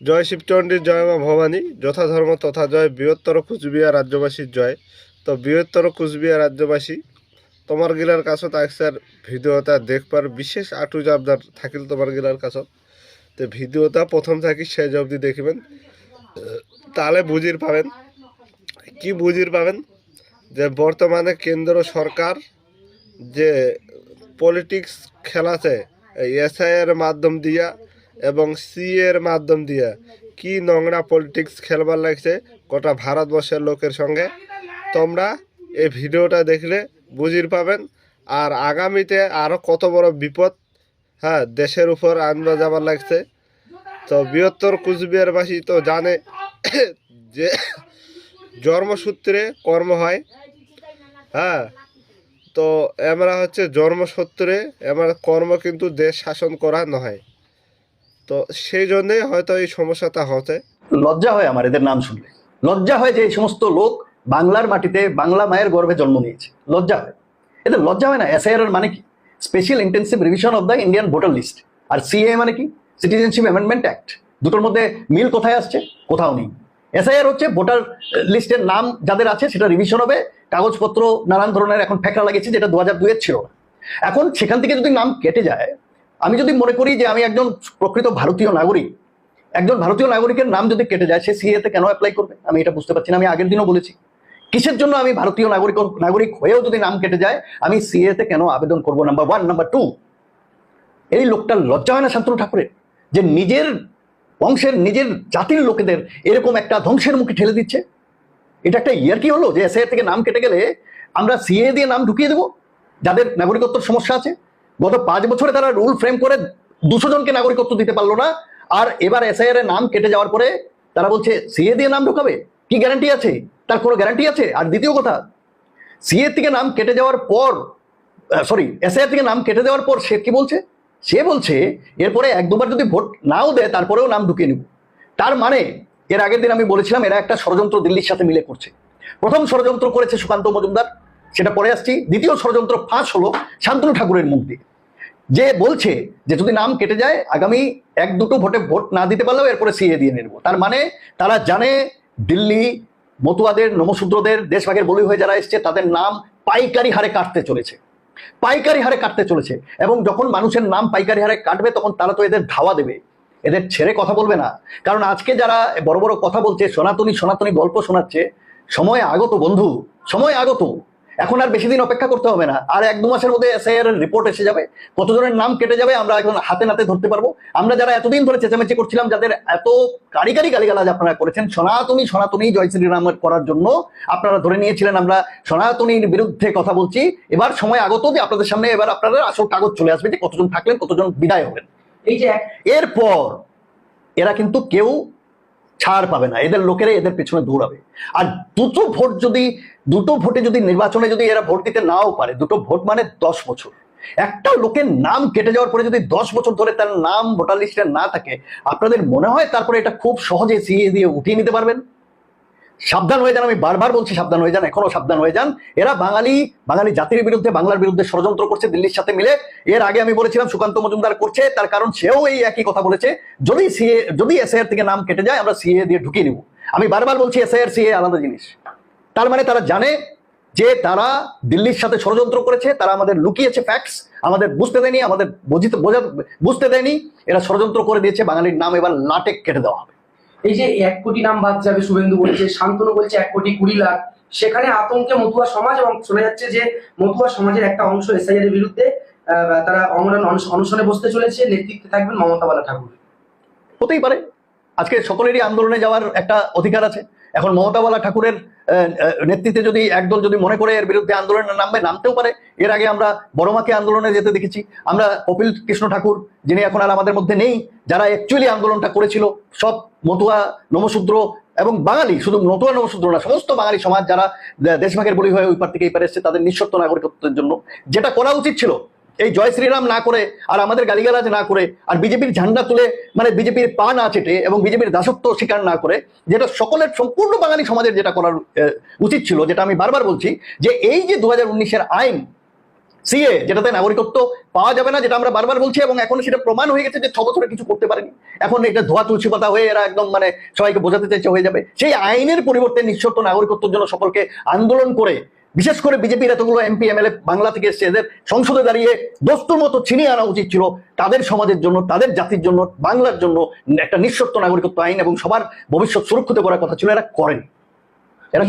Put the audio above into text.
জয় শিবচণ্ডীর জয় মা ভবানী যথাধর্ম তথা জয়, বৃহত্তর কুচবিহার রাজ্যবাসীর জয়। তো বৃহত্তর কুচবিহার রাজ্যবাসী, তোমার গিলার কাছত আকসার ভিডিওটা দেখবার বিশেষ আটু জাবদার থাকিল তোমার গিলার কাছত। তো ভিডিওটা প্রথম থাকি শেষ অবধি দেখিবেন। তাহলে বুঝির পাবেন। কি বুঝির পাবেন? যে বর্তমানে কেন্দ্র সরকার যে পলিটিক্স খেলাছে এসআই এর মাধ্যম দিয়া এবং সি এর মাধ্যম দিয়া কি নোংরা পলিটিক্স খেলবার লাগছে গোটা ভারতবর্ষের লোকের সঙ্গে। তোমরা এই ভিডিওটা দেখলে বুঝির পাবেন। আর আগামীতে আরও কত বড় বিপদ হ্যাঁ দেশের উপর আনবা যাবার লাগছে। তো বৃহত্তর কুচবিহারবাসী তো জানে যে জন্মসূত্রে কর্ম হয়। হ্যাঁ তো আমরা হচ্ছে জন্মসূত্রে, আমার কর্ম কিন্তু দেশ শাসন করা নয়। তো সেই জন্যে হয়তো এই সমস্যাটা হচ্ছে লজ্জা হয় আমার এদের নাম শুনলে। লজ্জা হয় যে এই সমস্ত লোক বাংলার মাটিতে বাংলা মায়ের গর্ভে জন্ম নিয়েছে। লজ্জা হয়। এদের লজ্জা হয় না? এসআইআর এর মানে কি? Special intensive revision of the Indian voter list R CA মানে কি? সিটিজেনশিপ অ্যামেন্ডমেন্ট অ্যাক্ট দুটোর মধ্যে মিল কোথায় আসছে? কোথাও নেই। এসআইআর হচ্ছে ভোটার লিস্টের নাম যাদের আছে, সেটা রিভিশন হবে। কাগজপত্র নানান ধরনের এখন ফ্যাকরা লাগিয়েছে, যেটা দু হাজার দুয়ের ছিল এখন সেখান থেকে যদি নাম কেটে যায় আমি যদি মনে করি যে আমি একজন প্রকৃত ভারতীয় নাগরিক, একজন ভারতীয় নাগরিকের নাম যদি কেটে যায়, সে সিএতে কেন অ্যাপ্লাই করবে? আমি এটা বুঝতে পারছি না, আমি আগের দিনও বলেছি। কিসের জন্য আমি ভারতীয় নাগরিক নাগরিক হয়েও যদি নাম কেটে যায়, আমি সিএতে কেন আবেদন করব? নাম্বার ওয়ান নাম্বার টু এই লোকটার লজ্জা হয় না শান্তনু ঠাকুরের? যে নিজের বংশের, নিজের জাতির লোকেদের এরকম একটা ধ্বংসের মুখে ঠেলে দিচ্ছে? এটা একটা ইয়ার কি হলো যে এসআই থেকে নাম কেটে গেলে আমরা সিএ দিয়ে নাম ঢুকিয়ে দেবো? যাদের নাগরিকত্বর সমস্যা আছে? গত পাঁচ বছরে তারা রুল ফ্রেম করে দুশো জনকে নাগরিকত্ব দিতে পারল না। আর এবার এসআইআর এর নাম কেটে যাওয়ার পরে তারা বলছে সিএ দিয়ে নাম ঢোকাবে? কি গ্যারান্টি আছে? তার কোনো গ্যারান্টি আছে? আর দ্বিতীয় কথা সিএ থেকে নাম কেটে যাওয়ার পর সরি এসআইআর থেকে নাম কেটে দেওয়ার পর সে কি বলছে? সে বলছে, এরপরে এক দুবার যদি ভোট নাও দেয়, তারপরেও নাম ঢুকিয়ে নেব। তার মানে এর আগের দিন আমি বলেছিলাম, এরা একটা ষড়যন্ত্র দিল্লির সাথে মিলে করছে। প্রথম ষড়যন্ত্র করেছে সুকান্ত মজুমদার, সেটা পরে আসছি। দ্বিতীয় ষড়যন্ত্র ফাঁস হলো শান্তনু ঠাকুরের মুখ দিয়ে। যে বলছে যে যদি নাম কেটে যায়, আগামী এক দুটো ভোটে ভোট না দিতে পারলেও এরপরে সিএ দিয়ে নেব। তার মানে তারা জানে দিল্লি, মতুয়াদের নমশূদ্রদের দেশভাগের বলি হয়ে যারা এসছে, তাদের নাম পাইকারি হারে কাটতে চলেছে। পাইকারি হারে কাটতে চলেছে এবং যখন মানুষের নাম পাইকারি হারে কাটবে, তখন তারা তো এদের ধাওয়া দেবে। এদের ছেড়ে কথা বলবে না। কারণ আজকে যারা বড় বড় কথা বলছে, সনাতনী সনাতনী গল্প শোনাচ্ছে, সময় আগত বন্ধু, সময় আগত এখন আর বেশি দিন অপেক্ষা করতে হবে না। আর এক দু মাসের মধ্যে এসআইআর রিপোর্ট এসে যাবে। কতজনের নাম কেটে যাবে আমরা এখন হাতে নাতে ধরতে পারব। আমরা যারা এতদিন ধরে চেঁচামেচি করছিলাম, যাদের এত কারিকারি গালিগালাজ আপনারা করেছেন, সনাতনী সনাতনী জয় শ্রীরামের করার জন্য আপনারা ধরে নিয়েছিলেন আমরা সনাতনীর বিরুদ্ধে কথা বলছি। এবার সময় আগত যে আপনাদের সামনে এবার আপনাদের আসল কাগজ চলে আসবে যে কতজন থাকলেন, কতজন বিদায় হলেন। এই যে এরপর এরা কিন্তু কেউ ছাড় পাবে না। এদের লোকেরা এদের পেছনে দৌড়াবে। আর দুটো ভোট যদি দুটো ভোটে যদি নির্বাচনে যদি এরা ভোট দিতে নাও পারে, দুটো ভোট মানে দশ বছর। একটা লোকের নাম কেটে যাওয়ার পরে যদি দশ বছর ধরে তার নাম ভোটার লিস্টে না থাকে, আপনাদের মনে হয় তারপরে এটা খুব সহজে সিএ দিয়ে উঠিয়ে নিতে পারবেন? সাবধান হয়ে যান, আমি বারবার বলছি সাবধান হয়ে যান এখনও সাবধান হয়ে যান। এরা বাঙালি বাঙালি জাতির বিরুদ্ধে, বাংলার বিরুদ্ধে ষড়যন্ত্র করছে দিল্লির সাথে মিলে। এর আগে আমি বলেছিলাম সুকান্ত মজুমদার করছে, তার কারণ সেও এই একই কথা বলেছে। যদি সিএ, যদি এসআইআর থেকে নাম কেটে যায়, আমরা সিএ দিয়ে ঢুকিয়ে নিব। আমি বারবার বলছি এসআইআর, সিএ আলাদা জিনিস। তার মানে তারা জানে যে তারা দিল্লির সাথে ষড়যন্ত্র করেছে তারা আমাদের লুকিয়েছে ফ্যাক্টস আমাদের বুঝতে দেয়নি আমাদের বুঝিতে বোঝা বুঝতে দেয়নি এরা ষড়যন্ত্র করে দিয়েছে বাঙালির নাম এবার লাটেক কেটে দেওয়া হবে। এই যে এক কোটি নাম বাদ যাবে শুভেন্দু বলছে শান্তনু বলছে এক কোটি কুড়ি লাখ। সেখানে আতঙ্কে মতুয়া সমাজ এবং শোনা যাচ্ছে যে মতুয়া সমাজের একটা অংশ এসআইআর এর বিরুদ্ধে আহ, তারা অমরণ অনশ- অনশনে বসতে চলেছে নেতৃত্বে থাকবেন মমতা বালা ঠাকুর হতেই পারে। আজকে সকলেরই আন্দোলনে যাওয়ার একটা অধিকার আছে। এখন মমতা বালা ঠাকুরের নেতৃত্বে যদি একদল যদি মনে করে এর বিরুদ্ধে আন্দোলনে নামবে, নামতেও পারে। এর আগে আমরা বড়মাকে আন্দোলনে যেতে দেখেছি। আমরা কপিল কৃষ্ণ ঠাকুর, যিনি এখন আর আমাদের মধ্যে নেই, যারা অ্যাকচুয়ালি আন্দোলনটা করেছিল, সব মতুয়া নমশূদ্র এবং বাঙালি, শুধু নতুয়া নমশূদ্র না, সমস্ত বাঙালি সমাজ, যারা দেশভাগের বলি হয়ে ওই পার থেকে এই পারে এসছে, তাদের নিঃশর্ত নাগরিকত্বের জন্য। যেটা করা উচিত ছিল এই জয় শ্রীরাম না করে, আর আমাদের গালিগালাজ না করে, আর বিজেপির ঝান্ডা তুলে মানে বিজেপির পা না চেটে এবং বিজেপির দাসত্ব স্বীকার না করে, যেটা সকলের সম্পূর্ণ বাঙালি সমাজের যেটা করার উচিত ছিল, যেটা আমি বারবার বলছি, যে এই যে দু হাজার আইন, সিএ, যেটাতে নাগরিকত্ব পাওয়া যাবে না, যেটা আমরা বারবার বলছি, এবং এখন সেটা প্রমাণ হয়ে গেছে যে ছ বছরে কিছু করতে পারেনি, এখন এটা ধোয়া তুলসী পাতা হয়ে এরা একদম মানে সবাইকে বোঝাতে চাইছে হয়ে যাবে, সেই আইনের পরিবর্তে নিঃশর্ত নাগরিকত্বের জন্য সকলকে আন্দোলন করে বিশেষ করে বিজেপির এতগুলো এমপি, এমএলএ, বাংলা থেকে এসছে, এদের সংসদে দাঁড়িয়ে দোস্তুর মতো ছিনিয়ে আনা উচিত ছিল তাদের সমাজের জন্য, তাদের জাতির জন্য, বাংলার জন্য একটা নিঃশর্ত নাগরিকত্ব আইন এবং সবার ভবিষ্যৎ সুরক্ষিত করার কথা ছিল, এরা করেন। এরা